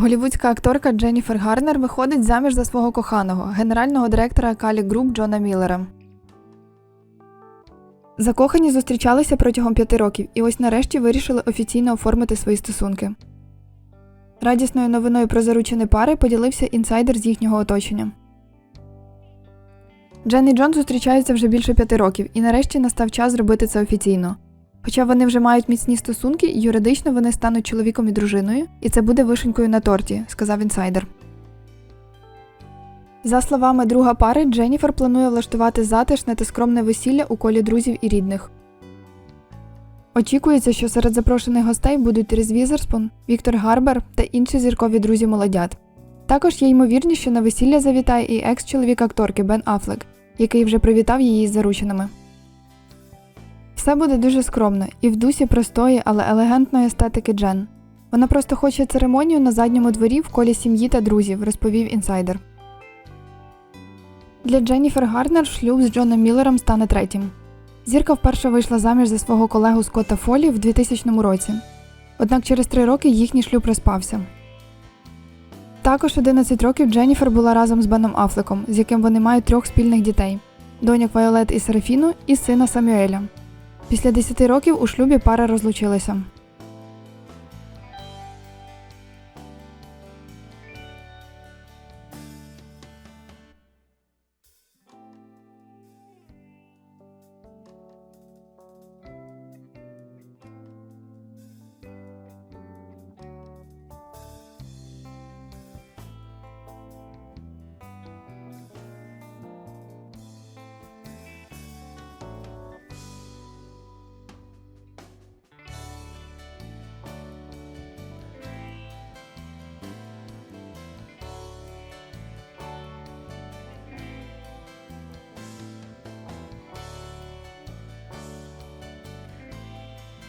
Голівудська акторка Дженніфер Гарнер виходить заміж за свого коханого, генерального директора Калі Груп Джона Міллера. Закохані зустрічалися протягом п'яти років і ось нарешті вирішили офіційно оформити свої стосунки. Радісною новиною про заручені пари поділився інсайдер з їхнього оточення. Джен і Джон зустрічаються вже більше п'яти років, і нарешті настав час зробити це офіційно. Хоча вони вже мають міцні стосунки, юридично вони стануть чоловіком і дружиною, і це буде вишенькою на торті, сказав інсайдер. За словами друга пари, Дженніфер планує влаштувати затишне та скромне весілля у колі друзів і рідних. Очікується, що серед запрошених гостей будуть Різ Візерспун, Віктор Гарбер та інші зіркові друзі молодят. Також є ймовірність, що на весілля завітає і екс-чоловік акторки Бен Аффлек, який вже привітав її з зарученими. Все буде дуже скромно і в дусі простої, але елегантної естетики Джен. Вона просто хоче церемонію на задньому дворі в колі сім'ї та друзів, розповів інсайдер. Для Дженніфер Гарнер шлюб з Джоном Міллером стане третім. Зірка вперше вийшла заміж за свого колегу Скотта Фолі в 2000 році. Однак через три роки їхній шлюб розпався. Також 11 років Дженніфер була разом з Беном Афлеком, з яким вони мають трьох спільних дітей доньок Вайолет і Серафіну і сина Самюеля. Після 10 років у шлюбі пара розлучилася.